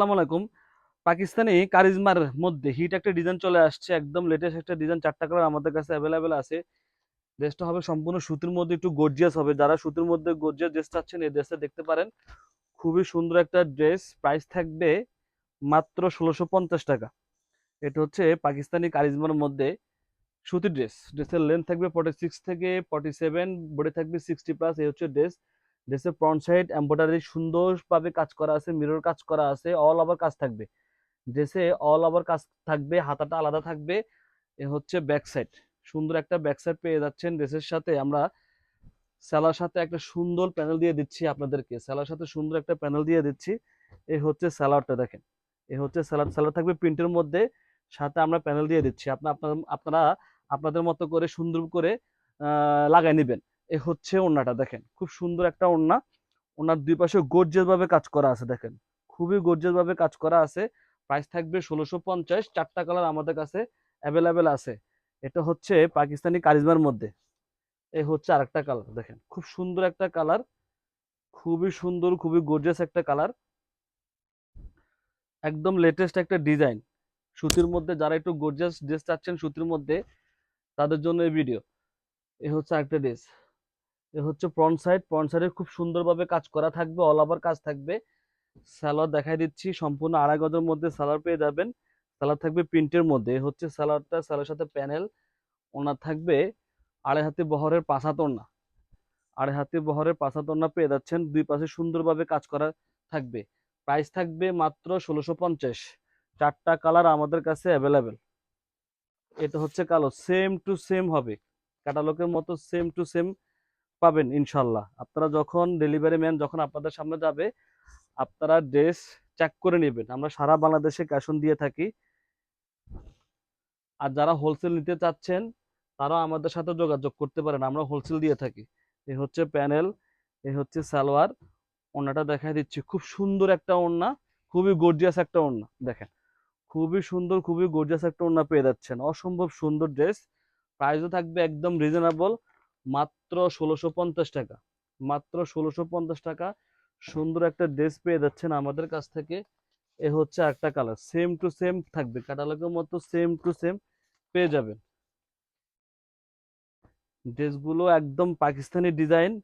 আসসালামু আলাইকুম। পাকিস্তানি কারিজমার মধ্যে হিট একটা ডিজাইন চলে আসছে, একদম লেটেস্ট একটা ডিজাইন চারটা কালার আমাদের কাছে অ্যাভেলেবেল আছে। ড্রেসটা হবে সম্পূর্ণ সুতির মধ্যে, একটু গর্জিয়াস হবে। যারা সুতির মধ্যে গর্জিয়াস ড্রেস চাচ্ছেন, এই ড্রেসটা দেখতে পারেন। খুবই সুন্দর একটা ড্রেস প্রাইস থাকবে মাত্র ষোলোশো পঞ্চাশ টাকা। এটা হচ্ছে পাকিস্তানি কারিজমার মধ্যে সুতির ড্রেস ড্রেসের লেন্থ থাকবে ফর্টি সিক্স থেকে ফর্টি সেভেন বডি থাকবে সিক্সটি প্লাস এই হচ্ছে ড্রেস ড্রেসের ফ্রন্ট সাইড এম্ব্রয়ডারি সুন্দরভাবে কাজ করা আছে মিরর কাজ করা আছে অল ওভার কাজ থাকবে। ড্রেসে অল ওভার কাজ থাকবে, হাতাটা আলাদা থাকবে, এ হচ্ছে ব্যাক সাইড সুন্দর একটা ব্যাক সাইড পেয়ে যাচ্ছেন। ড্রেসের সাথে আমরা স্যালার সাথে একটা সুন্দর প্যানেল দিয়ে দিচ্ছি আপনাদেরকে। স্যালার সাথে সুন্দর একটা প্যানেল দিয়ে দিচ্ছি। এ হচ্ছে স্যালাডটা দেখেন। এ হচ্ছে স্যালাড স্যালাড থাকবে প্রিন্টের মধ্যে। সাথে আমরা প্যানেল দিয়ে দিচ্ছি। আপনার আপনার আপনাদের মতো করে সুন্দর করে লাগাই নেবেন। এ হচ্ছে ওড়নাটা, দেখেন। খুব সুন্দর একটা ওড়না। ওনার দুই পাশে গর্জিয়াস ভাবে কাজ করা আছে, দেখেন। খুবই গর্জিয়াস ভাবে কাজ করা আছে। প্রাইস থাকবে ষোলোশো পঞ্চাশ। চারটা কালার আমাদের কাছে অ্যাভেলেবেল আছে। এটা হচ্ছে পাকিস্তানি কারিজমার মধ্যে। এই হচ্ছে আরেকটা কালার দেখেন। খুব সুন্দর একটা কালার খুবই সুন্দর, খুবই গর্জেস একটা কালার একদম লেটেস্ট একটা ডিজাইন সুতির মধ্যে, যারা একটু গর্জিয়াস ড্রেস চাচ্ছেন সুতির মধ্যে, তাদের জন্য এই ভিডিও এ হচ্ছে আরেকটা ড্রেস এ হচ্ছে ফ্রন্ট সাইড ফ্রন্ট সাইডে খুব সুন্দরভাবে কাজ করা থাকবে অল ওভার কাজ থাকবে। সালোয়ার দেখাই দিচ্ছি, সম্পূর্ণ আড়াই গজের মধ্যে সালোয়ার পেয়ে যাবেন। সালোয়ার থাকবে প্রিন্টের মধ্যে হচ্ছে সালোয়ারটা সালোয়ার সাথে প্যানেল ওনার থাকবে আড়াই হাতে বহরের পাঁচা তোড়না আড়াই হাতে বহরের পাঁচা তোড়না পেয়ে যাচ্ছেন, দুই পাশে সুন্দরভাবে কাজ করা থাকবে। প্রাইস থাকবে মাত্র ষোলোশো পঞ্চাশ। চারটা কালার আমাদের কাছে অ্যাভেলেবেল এটা হচ্ছে কালো সেম টু সেম হবে। ক্যাটালগের মতো সেম টু সেম পাবেন ইনশাল্লাহ আপনারা যখন ডেলিভারি ম্যান যখন আপনাদের সামনে যাবে, আপনারা ড্রেস চেক করে নেবেন। আমরা সারা বাংলাদেশে ক্যাশ অন দিয়ে থাকি। আর যারা হোলসেল নিতে চাচ্ছেন, তারাও আমাদের সাথে যোগাযোগ করতে পারেন। আমরা হোলসেল দিয়ে থাকি। এ হচ্ছে প্যানেল এ হচ্ছে সালোয়ার। ওড়নাটা দেখাই দিচ্ছি। খুব সুন্দর একটা ওড়না, খুবই গর্জিয়াস একটা ওড়না। দেখেন, খুবই সুন্দর, খুবই গর্জিয়াস একটা ওড়না পেয়ে যাচ্ছেন। অসম্ভব সুন্দর ড্রেস প্রাইসও থাকবে একদম রিজনেবল মাত্র ষোলোশো পঞ্চাশ টাকা। মাত্র ষোলোশো পঞ্চাশ টাকা। সুন্দর একটা ড্রেস পেয়ে যাচ্ছেন আমাদের কাছ থেকে। এ হচ্ছে একটা কালার সেম টু সেম থাকবে। ক্যাটালগের মতো সেম টু সেম পেয়ে যাবেন। ড্রেসগুলো একদম পাকিস্তানি ডিজাইন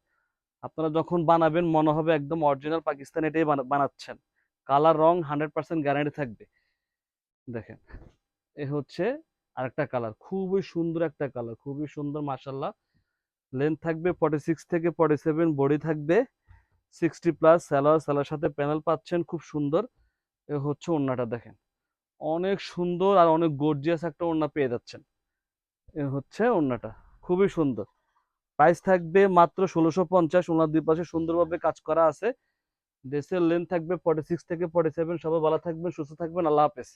আপনারা যখন বানাবেন, মনে হবে একদম অরিজিনাল পাকিস্তানি এটাই বানা- বানাচ্ছেন। কালার রং হান্ড্রেড পার্সেন্ট গ্যারান্টি থাকবে। দেখেন, এ হচ্ছে আরেকটা কালার খুবই সুন্দর একটা কালার খুবই সুন্দর মাসাল্লাহ লেন্থ থাকবে ফর্টি সিক্স থেকে ফর্টি সেভেন বডি থাকবে সিক্সটি প্লাস স্যালোয়ার স্যালোয়ার সাথে প্যানেল পাচ্ছেন, খুব সুন্দর। এ হচ্ছে ওড়নাটা দেখেন। অনেক সুন্দর আর অনেক গর্জিয়াস একটা ওড়না পেয়ে যাচ্ছেন। এ হচ্ছে ওড়নাটা, খুবই সুন্দর। প্রাইস থাকবে মাত্র ষোলোশো পঞ্চাশ ওনার দুই পাশে সুন্দরভাবে কাজ করা আছে। ড্রেসের লেন্থ থাকবে ফর্টি সিক্স থেকে ফর্টি সেভেন সবাই ভালো থাকবেন, সুস্থ থাকবেন, আল্লাহ হাফেজ।